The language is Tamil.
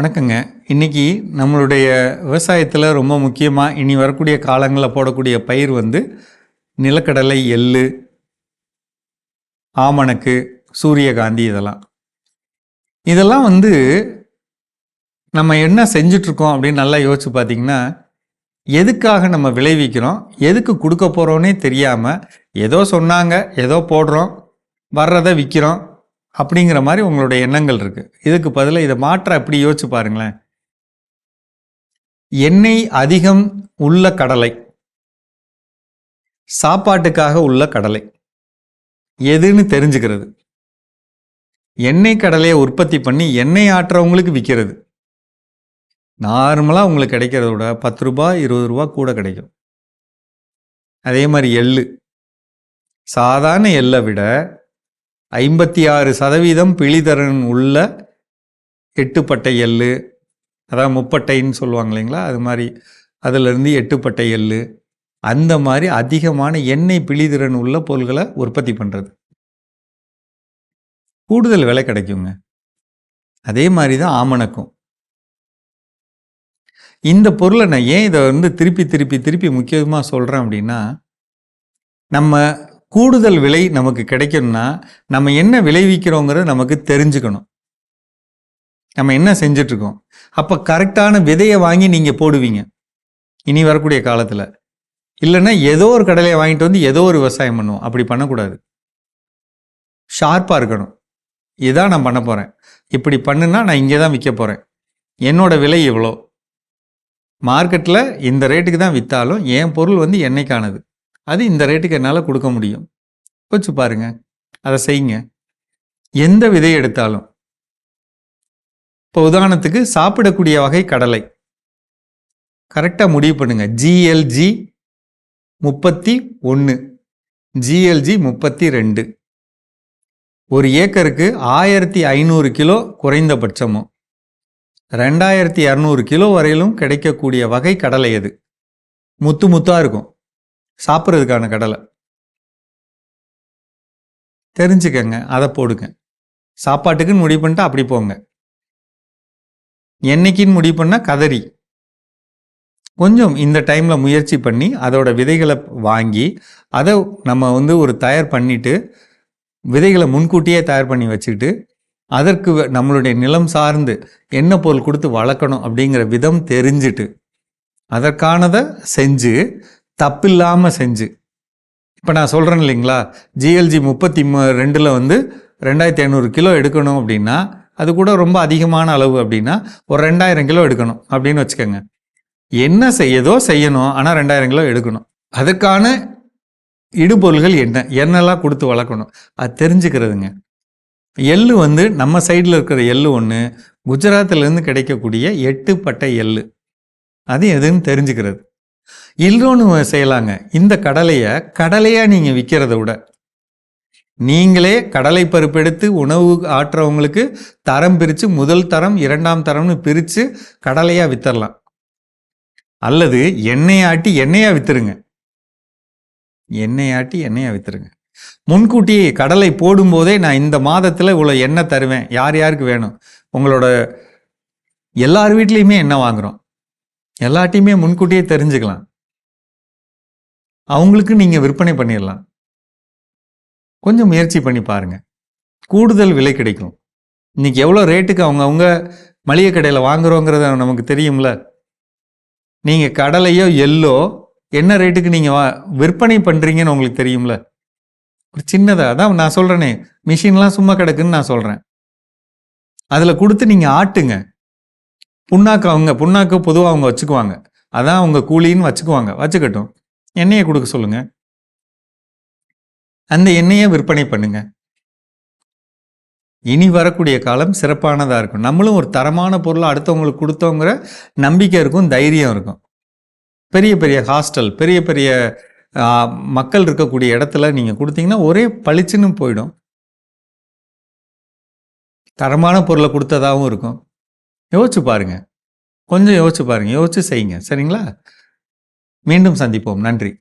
வணக்கங்க. இன்னைக்கு நம்மளுடைய விவசாயத்தில் ரொம்ப முக்கியமாக இனி வரக்கூடிய காலங்களில் போடக்கூடிய பயிர் வந்து நிலக்கடலை எள்ளு ஆமணக்கு சூரியகாந்தி இதெல்லாம். இதெல்லாம் வந்து நம்ம என்ன செஞ்சிட்ருக்கோம் அப்படின்னு நல்லா யோசிச்சு பார்த்தீங்கன்னா எதுக்காக நம்ம விளைவிக்கிறோம் எதுக்கு கொடுக்க போகிறோன்னே தெரியாமல் ஏதோ சொன்னாங்க ஏதோ போடுறோம் வர்றதை விற்கிறோம் அப்படிங்கிற மாதிரி உங்களுடைய எண்ணங்கள் இருக்கு. இதுக்கு பதிலாக இதை மாற்ற அப்படி யோசிச்சு பாருங்களேன். எண்ணெய் அதிகம் உள்ள கடலை. சாப்பாட்டுக்காக உள்ள கடலை. எதுன்னு தெரிஞ்சுக்கிறது. எண்ணெய் கடலையை உற்பத்தி பண்ணி எண்ணெய் ஆட்டுறவங்களுக்கு விற்கிறது நார்மலாக உங்களுக்கு கிடைக்கிறத விட பத்து ரூபா இருபது ரூபா கூட கிடைக்கும். அதே மாதிரி எள்ளு. சாதாரண எள்ளை விட ஐம்பத்தி ஆறு சதவீதம் பிழிதரன் உள்ள எட்டுப்பட்டை எள் அதாவது முப்பட்டைன்னு சொல்லுவாங்க இல்லைங்களா? அது மாதிரி அதிலிருந்து எட்டுப்பட்டை எள் அந்த மாதிரி அதிகமான எண்ணெய் பிழிதிறன் உள்ள பொருள்களை உற்பத்தி பண்ணுறது கூடுதல் விலை கிடைக்குங்க. அதே மாதிரி தான் ஆமணக்கும். இந்த பொருளை நான் ஏன் இதை வந்து திருப்பி திருப்பி திருப்பி முக்கியமாக சொல்கிறேன் அப்படின்னா நம்ம கூடுதல் விலை நமக்கு கிடைக்கணும்னா நம்ம என்ன விளைவிக்கிறோங்கிறத நமக்கு தெரிஞ்சுக்கணும். நம்ம என்ன செஞ்சிட்ருக்கோம்? அப்போ கரெக்டான விதையை வாங்கி நீங்கள் போடுவீங்க. இனி வரக்கூடிய காலத்தில். இல்லைன்னா ஏதோ ஒரு கடலையை வாங்கிட்டு வந்து ஏதோ ஒரு விவசாயம் பண்ணுவோம். அப்படி பண்ணக்கூடாது. ஷார்ப்பாக இருக்கணும். இதான் நான் பண்ண போகிறேன் இப்படி பண்ணுனா நான் இங்கே தான் விற்க போகிறேன் என்னோட விலை இவ்வளோ மார்க்கெட்டில் இந்த ரேட்டுக்கு தான் விற்றாலும் என் பொருள் வந்து என்னைக்கானது? அது இந்த ரேட்டுக்கு என்னால் கொடுக்க முடியும். வச்சு பாருங்க. அதை செய்யுங்க. எந்த விதை எடுத்தாலும். இப்போ உதாரணத்துக்கு சாப்பிடக்கூடிய வகை கடலை. கரெக்டாக முடிவு பண்ணுங்க. ஜிஎல்ஜி முப்பத்தி ஒன்று ஜிஎல்ஜி முப்பத்தி ரெண்டு. ஒரு ஏக்கருக்கு ஆயிரத்தி ஐநூறு கிலோ குறைந்தபட்சமும் ரெண்டாயிரத்தி இரநூறு கிலோ வரையிலும் கிடைக்கக்கூடிய வகை கடலை எது முத்து முத்தாக இருக்கும். சாப்பிட்றதுக்கான கடலை. தெரிஞ்சுக்கங்க அதை போடுங்க. சாப்பாட்டுக்குன்னு முடிவு பண்ணிட்டா அப்படி போங்க. என்னைக்குன்னு முடிவு பண்ணால் கதறி. கொஞ்சம் இந்த டைமில் முயற்சி பண்ணி அதோட விதைகளை வாங்கி அதை நம்ம வந்து ஒரு தயார் பண்ணிட்டு விதைகளை முன்கூட்டியே தயார் பண்ணி வச்சுக்கிட்டு அதற்கு நம்மளுடைய நிலம் சார்ந்து என்ன பொருள் கொடுத்து வளர்க்கணும் அப்படிங்கிற விதம் தெரிஞ்சுட்டு அதற்கானதை செஞ்சு தப்பில்லாமல் செஞ்சு. இப்போ நான் சொல்கிறேன் இல்லைங்களா? ஜிஎல்ஜி முப்பத்தி ரெண்டில் வந்து ரெண்டாயிரத்தி ஐநூறு கிலோ எடுக்கணும் அப்படின்னா அது கூட ரொம்ப அதிகமான அளவு அப்படின்னா ஒரு ரெண்டாயிரம் கிலோ எடுக்கணும் அப்படின்னு வச்சுக்கோங்க. என்ன செய்யதோ செய்யணும் ஆனால் ரெண்டாயிரம் கிலோ எடுக்கணும். அதுக்கான இடுபொருள்கள் என்ன? என்னெல்லாம் கொடுத்து வளர்க்கணும்? அது தெரிஞ்சுக்கிறதுங்க. எள்ளு வந்து நம்ம சைடில் இருக்கிற எள்ளு ஒன்று குஜராத்திலேருந்து கிடைக்கக்கூடிய எட்டு பட்டை எள்ளு. அது எதுன்னு தெரிஞ்சுக்கிறது. இன்னொன்று செய்யலாங்க. இந்த கடலையை கடலையாக நீங்கள் விற்கிறத விட நீங்களே கடலை பருப்பு எடுத்து உணவு ஆற்றுறவங்களுக்கு தரம் பிரித்து முதல் தரம் இரண்டாம் தரம்னு பிரித்து கடலையாக வித்தரலாம். அல்லது எண்ணெய் ஆட்டி எண்ணெயாக வித்துருங்க. எண்ணெய் ஆட்டி எண்ணெயாக வித்துருங்க. முன்கூட்டி கடலை போடும்போதே நான் இந்த மாதத்தில் இவ்வளோ எண்ணெய் தருவேன். யார் யாருக்கு வேணும்? உங்களோட எல்லார் வீட்லேயுமே எண்ணெய் வாங்குகிறோம் எல்லாட்டையுமே முன்கூட்டியே தெரிஞ்சுக்கலாம். அவங்களுக்கு நீங்கள் விற்பனை பண்ணிடலாம். கொஞ்சம் முயற்சி பண்ணி பாருங்கள் கூடுதல் விலை கிடைக்கும். இன்னைக்கு எவ்வளோ ரேட்டுக்கு அவங்க அவங்க மளிகை கடையில் வாங்குறோங்கிறத நமக்கு தெரியும்ல? நீங்கள் கடலையோ எல்லோ என்ன ரேட்டுக்கு நீங்கள் வா விற்பனை பண்ணுறீங்கன்னு உங்களுக்கு தெரியும்ல? ஒரு சின்னதாக அதான் நான் சொல்கிறேனே மிஷின்லாம் சும்மா கிடக்குன்னு நான் சொல்கிறேன் அதில் கொடுத்து நீங்கள் ஆட்டுங்க. புண்ணாக்கு அவங்க புண்ணாக்கு பொதுவாக அவங்க வச்சுக்குவாங்க. அதான் அவங்க கூலின்னு வச்சுக்குவாங்க. வச்சுக்கட்டும். எண்ணெயை கொடுக்க சொல்லுங்க. அந்த எண்ணெயை விற்பனை பண்ணுங்க. இனி வரக்கூடிய காலம் சிறப்பானதாக இருக்கும். நம்மளும் ஒரு தரமான பொருளை அடுத்தவங்களுக்கு கொடுத்தோங்கிற நம்பிக்கை இருக்கும் தைரியம் இருக்கும். பெரிய பெரிய ஹாஸ்டல் பெரிய பெரிய மக்கள் இருக்கக்கூடிய இடத்துல நீங்கள் கொடுத்தீங்கன்னா ஒரே பளிச்சுன்னு போயிடும். தரமான பொருளை கொடுத்ததாகவும் இருக்கும். யோசிச்சு பாருங்க. கொஞ்சம் யோசிச்சு பாருங்க. யோசிச்சு செய்யுங்க. சரிங்களா? மீண்டும் சந்திப்போம். நன்றி.